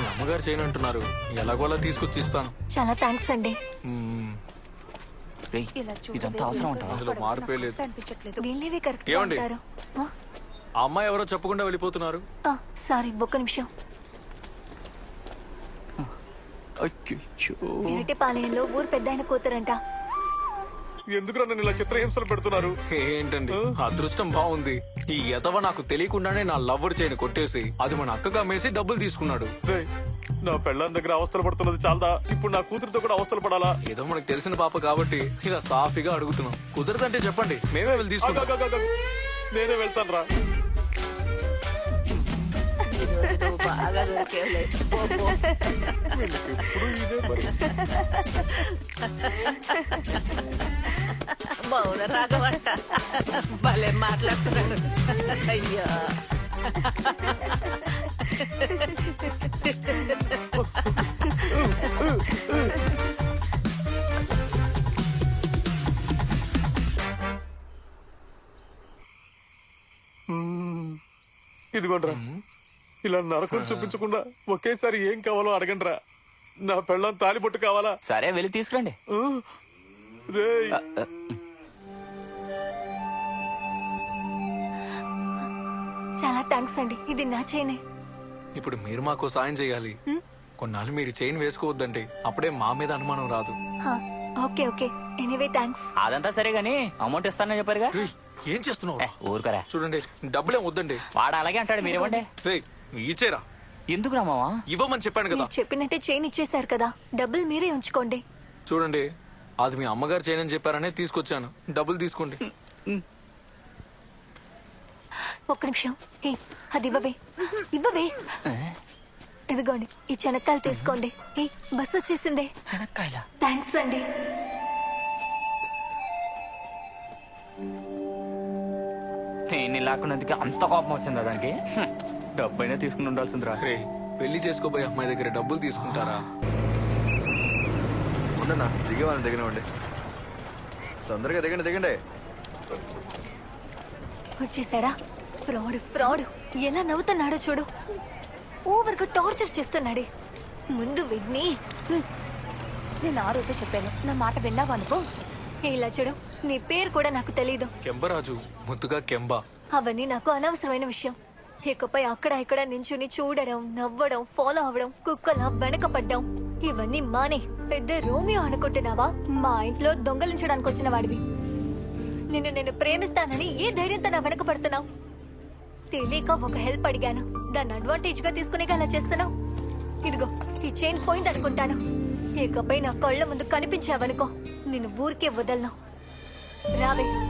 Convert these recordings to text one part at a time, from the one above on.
మీ అమ్మగారు చేయను అంటున్నారు. ఎలాగోలా తీసుకొచ్చి ఇస్తాను చాలా థ్యాంక్స్ అండి. మ్మ్. రేయ్ ఇదంతా అవసరం ఉంటావా అందులో మార్పే లేదు. వీళ్ళేవి కరెక్ట్ ఏమండి? ఉంటారు? ఆ? అమ్మాయి ఎవరో చెప్పకుండా వెళ్ళిపోతున్నారు? సారీ ఒక్క నిమిషం. అయ్యో ఇరటిపాలయంలో ఊరు పెద్ద ఆయన కూతురంట. ఎందుకు నన్ను ఇలా చిత్రహింసలు పెడుతున్నారు? ఏంటండి? అదృష్టం బాగుంది. ఈ ఎదవ నాకు తెలియకుండానే నా లవ్వర్ చేయని కొట్టేసి అది మన అక్కగా మేసి డబ్బులు తీసుకున్నాడు. నా పెళ్ళాం దగ్గర అవస్థలు పడుతున్నది చాలదా? ఇప్పుడు నా కూతురుతో కూడా అవస్థలు పడాలా? ఏదో మనకు తెలిసిన పాప కాబట్టి ఇలా సాఫీగా అడుగుతున్నాం. కుదరదంటే చెప్పండి. మేమే వెళ్ళి తీసుకుంటాం. నేనే వెళ్తాను రా బాగా దొరికేవులే. పో, పో. మౌన రాగవంట భలే మాట్లాడుతున్నాడు అయ్యో ఇదిగోండ్రా ఇలా నరకం చూపించకుండా ఒకేసారి ఏం కావాలో అడగండ్రా. నా పెళ్ళాం తాలిబొట్టు కావాలా? సరే వెళ్ళి తీసుకురండి. రేయ్. చాలా థ్యాంక్స్ అండి. ఇది నా చేయనే. ఇప్పుడు మీరు మాకు సాయం చేయాలి. కొన్నాళ్ళు మీరు చైన్ వేసుకోవద్దండి అప్పుడే మా మీద అనుమానం రాదు. Okay okay. ఎనీవే థ్యాంక్స్ అదంతా సరే గానీ అమౌంట్ ఇస్తానని చెప్పారుగా? ఏం చేస్తున్నావు ఊరుకోరా. చూడండి డబ్బులేం వద్దండి. వాడు అలాగే అంటాడు మీరేమంటే రేయ్ ఇచ్చేరా. ఎందుకు రామావా ఇవ్వమని చెప్పాను కదా. మీరు చెప్పినట్టే చైన్ ఇచ్చేశారు కదా. డబ్బులు మీరే ఉంచుకోండి. చూడండి అది మీ అమ్మగారు చేయనని చెప్పారనే తీసుకొచ్చాను. డబ్బులు తీసుకోండి. ఒక్క నిమిషం. ఏ అది ఇవ్వవే. ఇవ్వవే. ఇదిగోండి ఈ చెనక్కాయలు తీసుకోండి. ఏ బస్ వచ్చేసిందే. చెనక్కాయల? థ్యాంక్స్ అండి. దీన్ని లాక్కున్నందుకు అంత కోపం వచ్చిందా దానికి. డబ్బైనా తీసుకుని ఉండాల్సిందిరా. రే పెళ్ళి చేసుకోబోయే అమ్మాయి దగ్గర డబ్బులు తీసుకుంటారా? ఉండన్నా దిగే వాళ్ళని దిగనివ్వండి. తొందరగా దిగండి దిగండి. వచ్చేసాడా? Fraud fraud. ఎలా నవ్వుతున్నాడో చూడు. ఓవర్గా టార్చర్ చేస్తున్నాడే. ముందు విన్ని. నేను ఆ రోజే చెప్పాను నా మాట విన్నావు అనుకో ఇలా చూడు నీ పేరు కూడా నాకు తెలీదు. కెంబరాజు ముద్దుగా కెంబ. అవన్నీ నాకు అనవసరమైన విషయం. ఇకపై అక్కడ ఇక్కడ నించుని చూడడం నవ్వడం ఫాలో అవ్వడం కుక్కలా వెనకపడ్డం ఇవన్నీ మానే. పెద్ద రోమియో అనుకుంటున్నావా? మా ఇంట్లో దొంగలించడానికి వచ్చిన వాడివి. నిన్ను నేను ప్రేమిస్తానని ఏ ధైర్యంతో నా వెనక పడుతున్నావు? తెలియక ఒక హెల్ప్ అడిగాను. దాన్ని అడ్వాంటేజ్గా తీసుకునే అలా చేస్తున్నావు? ఇదిగో ఈ చైన్ పోయింది అనుకుంటాను. ఇకపై నా కళ్ళ ముందు కనిపించావనుకో నిన్ను ఊరికే వదలను. రావే.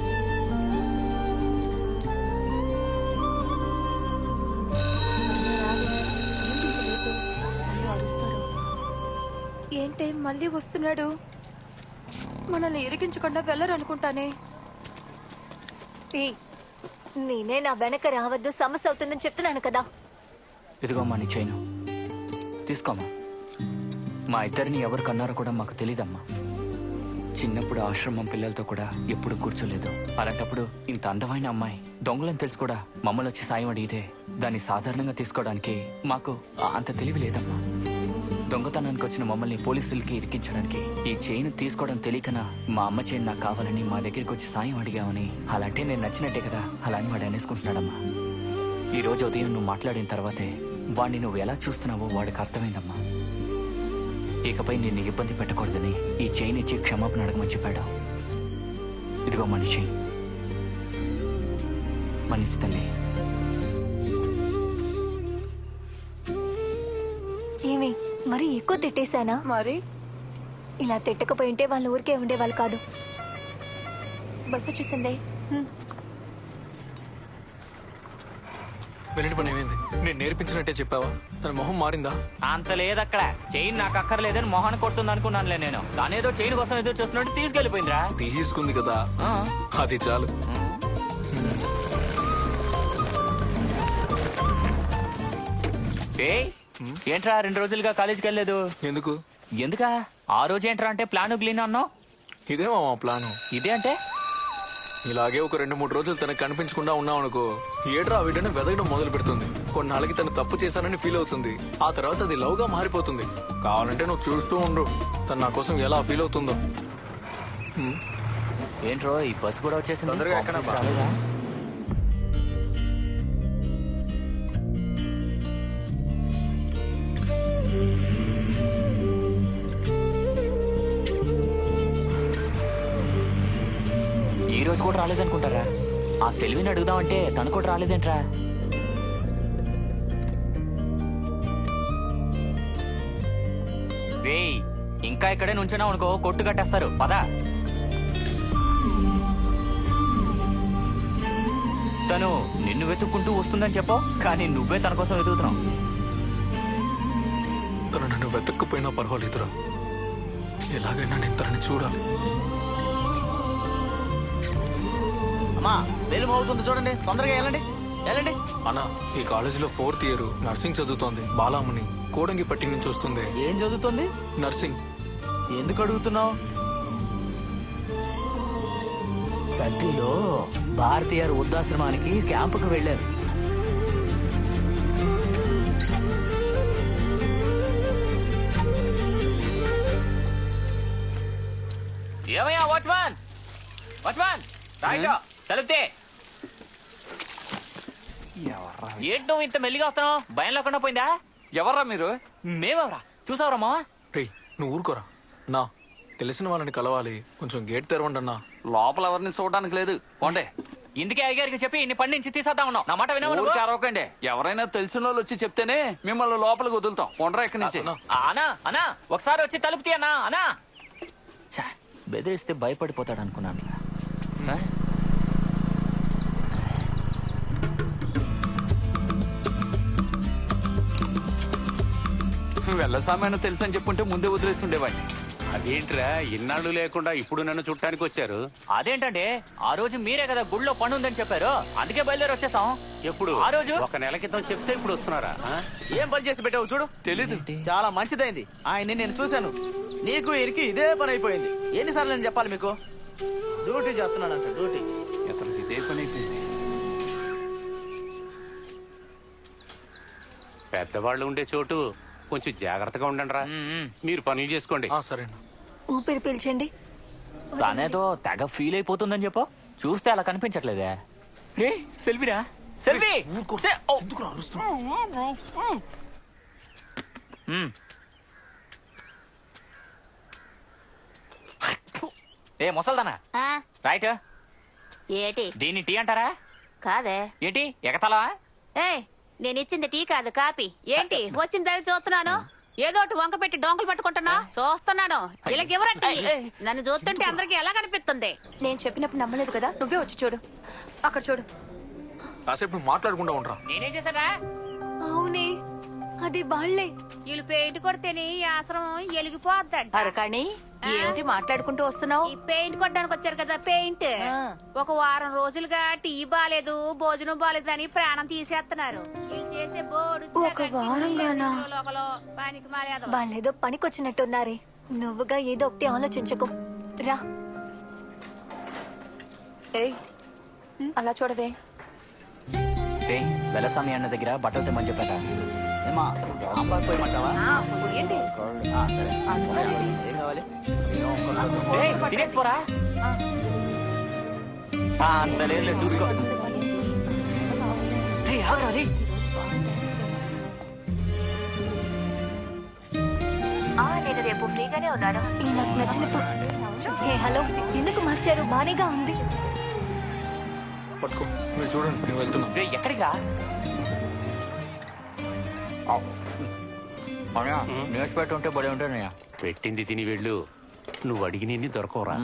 ఏంటే మళ్ళీ వస్తున్నాడు? మనల్ని ఇరికించకుండా వెళ్ళరనుకుంటానే. ఈ, నేనే నా వెనక రావద్దు సమస్య అవుతుందని చెప్తున్నాను కదా. ఇదిగోమ్మా నీ చైను తీసుకోమ్మా. మా ఇద్దరిని ఎవరు కన్నారో కూడా మాకు తెలియదమ్మా చిన్నప్పుడు ఆశ్రమం పిల్లలతో కూడా ఎప్పుడు కూర్చోలేదు. అలాంటప్పుడు ఇంత అందమైన అమ్మాయి దొంగలని తెలుసు కూడా మమ్మల్ని వచ్చి సాయం అడిగితే దాన్ని సాధారణంగా తీసుకోవడానికి మాకు అంత తెలివి లేదమ్మా. దొంగతనానికి వచ్చిన మమ్మల్ని పోలీసులకి ఇరికించడానికి ఈ చైన్ తీసుకోవడం తెలియకనా? మా అమ్మ చైన్ నాకు కావాలని మా దగ్గరికి వచ్చి సాయం అడిగామని అలాంటి నేను నచ్చినట్టే కదా. అలా అని వాడు అనేసుకుంటున్నాడమ్మా. ఈ రోజు ఉదయం నువ్వు మాట్లాడిన తర్వాతే వాడిని నువ్వు ఎలా చూస్తున్నావో వాడికి అర్థమైందమ్మా. ఇకపై నిన్ను ఇబ్బంది పెట్టకూడదని ఈ చైన్ ఇచ్చి క్షమాపణ అడగమని చెప్పాడు. ఇదిగో మనిషి. మనిషి తల్లి. మరి ఎక్కువ తిట్టేశానా? మరి? ఇలా తిట్టకపోయింటే వాళ్ళ ఊరికే ఉండేవాళ్ళు కాదు. బస్సు. వెళ్ళిన పని ఏమైంది? నేను నేర్పించినట్టే చెప్పావా? తన మొహం మారిందా? అంత లేదక్కడ. చైన్ నాకు అక్కర్లేదని మొహాన్ని కొడుతుంది అనుకున్నానులే నేను. దానేదో చైన్ కోసం ఎదురు చూస్తున్నట్టు తీసుకెళ్ళిపోయిందిరా తీసుకుంది కదా. ఆ. అది చాలు. ఏయ్ ఏంట్రా రెండు రోజులుగా కాలేజీకి వెళ్ళలేదు? ఎందుకు? ఎందుకా? ఆ రోజు ఏంట్రా అంటే ప్లాన్ గ్లీన్ అన్నావు? ఇదేమో మా ప్లాను. ఇదే అంటే? ఇలాగే ఒక రెండు మూడు రోజులు తనకు కనిపించకుండా ఉన్నాం అనుకో ఏడ్రా ఆ వీడిని వెదగడం మొదలు పెడుతుంది. కొన్నాళ్ళకి తను తప్పు చేశానని ఫీల్ అవుతుంది. ఆ తర్వాత అది లవ్గా మారిపోతుంది. కావాలంటే నువ్వు చూస్తూ ఉండు. తను నా కోసం ఎలా ఫీల్ అవుతుందో. ఏంట్రో ఈ బస్సు కూడా వచ్చేసింది? తొందరగా? ఆఫీస్ రాలేదా? ఈ రోజు కూడా రాలేదనుకుంటారా? ఆ సెల్విని అడుగుదామంటే తను కూడా రాలేదేంట్రా? రేయ్ ఇంకా ఇక్కడే నుంచున్నావు అనుకో కొట్టు కట్టేస్తారు. పదా. తను నిన్ను వెతుక్కుంటూ వస్తుందని చెప్పు కానీ నువ్వే తన కోసం వెతుకుతున్నావు. తను నన్ను వెతక్కపోయినా పర్వాలేదురా. ఎలాగైనా నేను తనని చూడాలి. అమ్మా బెల్లు అవుతుంది చూడండి తొందరగా వెళ్ళండి వెళ్ళండి. అన్న ఈ కాలేజీలో ఫోర్త్ ఇయర్ నర్సింగ్ చదువుతోంది బాలామణి కోడంగి పట్టి నుంచి వస్తుంది. ఏం చదువుతుంది? నర్సింగ్. ఎందుకు అడుగుతున్నావు? సద్దిలో భారతీయ వృద్ధాశ్రమానికి క్యాంపుకు వెళ్ళారు. ఏమయ్యా వాచ్మాన్? వాచ్మాన్ రాయిగా తలుపుతే. ఏంటి ఇంత మెల్లిగా వస్తున్నావు? భయం లేకుండా పోయిందా? ఎవర్రా మీరు? మేమెవరా? చూసావరా మావా రే నువ్వు ఊరుకోరా. నా తెలిసిన వాళ్ళని కలవాలి. కొంచెం గేట్ తెరవండి అన్నా. లోపల ఎవరిని చూడడానికి లేదు. పోండి. ఇందుకే అయ్యగారికి చెప్పి ఇన్ని పండి నుంచి తీసేద్దాం ఉన్నావు. నా మాట వినవు అరవకండి. ఎవరైనా తెలిసిన వాళ్ళు వచ్చి చెప్తేనే మిమ్మల్ని లోపలికి వదులుతాం. ఉండరా ఇక్కడి నుంచి. అన్నా. అనా అనా ఒకసారి వచ్చి తలుపు తీ అన్నా. అనా ఛా, బెదిరిస్తే భయపడిపోతాడు అనుకున్నాను. ఆ? వెళ్ళసామైన తెలుసు అని చెప్పుంటే ముందే వదిలేస్తుండేవాడిని. అదేంట్రా ఇన్నాళ్ళు లేకుండా ఇప్పుడు నన్ను చుట్టానికి వచ్చారు? అదేంటంటే ఆ రోజు మీరే కదా గుళ్ళో పని ఉందని చెప్పారు. అందుకే బయలుదేరి వచ్చేసాం. ఎప్పుడు? ఆ రోజు? ఒక నెల క్రితం చెప్తే ఇప్పుడు వస్తున్నారా? ఆ? ఏం పని చేసి పెట్టావు చూడు? తెలీదు. చాలా మంచిదైంది. ఆయన్ని నేను చూశాను. నీకు ఈయనకి ఇదే పని అయిపోయింది. ఎన్నిసార్లు నేను చెప్పాలి మీకు? డ్యూటీ చేస్తున్నాడంట డ్యూటీ. ఇతనికి ఇదే పని అయిపోయింది. పెద్దవాళ్ళు ఉండే చోటు కొంచెం జాగ్రత్తగా ఉండండిరా. మీరు పనులు చేసుకోండి. ఆ, సరే అన్న. ఊపిరి పీల్చండి. తనేదో తెగ ఫీల్ అయిపోతుందని చెప్పు. చూస్తే అలా కనిపించట్లేదే. రే సెల్విరా సెల్వి. ఏ ముసల్దానా? ఆ, రైట్ ఏటి? దీన్ని టీ అంటారా? కాదే. ఏంటి? ఎగతలా ఏయ్ నేను ఇచ్చింది టీ కాదు కాపీ ఏంటి? వచ్చిన దారి చూస్తున్నాను? ఏదో ఒకటి వంక పెట్టి డొంకలు పట్టుకుంటున్నా? చూస్తున్నాను. వీళ్ళకి ఎవరంటే నన్ను చూస్తుంటే అందరికి ఎలా కనిపిస్తుంది? నేను చెప్పినప్పుడు నమ్మలేదు కదా? నువ్వే వచ్చి చూడు. అక్కడ చూడు. కాసేపు నువ్వు మాట్లాడకుండా ఉండరా? నేనేం చేశాడా అవునే. అది వాళ్ళే. వీళ్ళు పెయింట్ కొడితేనే ఈ ఆశ్రమం ఎలిగిపోద్దంట. అరకాణి ఏమిటి మాట్లాడుకుంటూ వస్తున్నావు? ఈ పెయింట్ కొట్టడానికి వచ్చారు కదా పెయింట్. ఒక వారం రోజులుగా టీ బాలేదు భోజనం బాలేదు అని ప్రాణం తీసేస్తున్నారు. వీళ్ళు చేసే బోర్డు ఒక వారంగానా? పానికి వాళ్ళేదో పనికొచ్చినట్టున్నారే. నువ్వుగా ఏదో ఒకటి ఆలోచించకు. రా. ఏయ్ అలా చూడవే. రే వెలసామి అన్న దగ్గర బట్టలు తెమ్మని చెప్పారా? ఏమా సాంబార్ పోయమంటావా? ఏంటి సరే. ఏం కావాలి? ఏయ్, తినేసిపోరా ఆ, అంత లేదు చూసుకో. రే, ఆగురా, రే. నేను రేపు ఫ్రీగానే ఉన్నాను. నాకు నచ్చిన ఏ హలో ఎందుకు మార్చారు? బానేగా ఉంది. పట్టుకో. మీరు చూడండి నేను వెళ్తున్నా. రా? అవునా న్యూస్ పేపర్ ఉంటే బడి ఉంటానయ్యా పెట్టింది తిని వెళ్ళు. నువ్వు అడిగినన్ని దొరకవురా.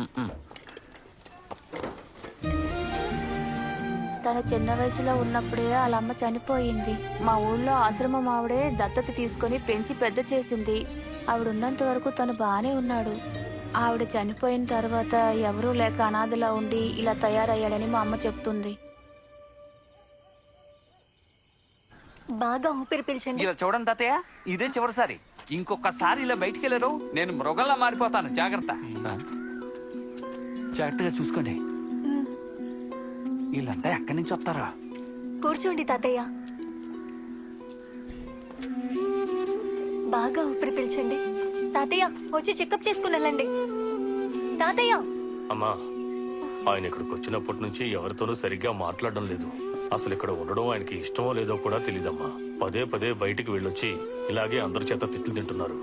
తన చిన్న వయసులో ఉన్నప్పుడే వాళ్ళ అమ్మ చనిపోయింది. మా ఊళ్ళో ఆశ్రమం ఆవిడే దత్తత తీసుకొని పెంచి పెద్ద చేసింది. ఆవిడ ఉన్నంత వరకు తను బానే ఉన్నాడు. ఆవిడ చనిపోయిన తర్వాత ఎవరూ లేక అనాథలా ఉండి ఇలా తయారయ్యాడని మా అమ్మ చెప్తుంది. బాగా ఊపిరి పీల్చండి. ఇలా చూడండి తాతయ్య ఇదే చివరిసారి. ఇంకొకసారి ఇలా బయటికి వెళ్ళరు నేను మృగంలా మారిపోతాను. జాగ్రత్త. జాగ్రత్తగా చూసుకోండి. వీళ్ళంతా ఎక్కడి నుంచి వస్తారా? కూర్చోండి తాతయ్య. బాగా ఊపిరి పీల్చండి. తాతయ్య వచ్చి చెకప్ చేసుకుని వెళ్ళండి. తాతయ్య! అమ్మా ఆయన ఇక్కడికి వచ్చినప్పటి నుంచి ఎవరితోనూ సరిగ్గా మాట్లాడడం లేదు. అసలు ఇక్కడ ఉండడం ఆయనకి ఇష్టమో లేదో కూడా తెలియదమ్మా పదే పదే బయటికి వెళ్ళొచ్చి ఇలాగే అందరి చేత తిట్లు తింటున్నారు.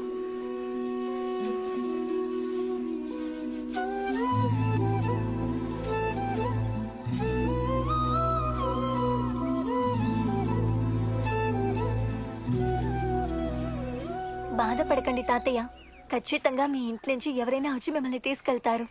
బాధపడకండి తాతయ్య. ఖచ్చితంగా మీ ఇంటి నుంచి ఎవరైనా వచ్చి మిమ్మల్ని తీసుకెళ్తారు.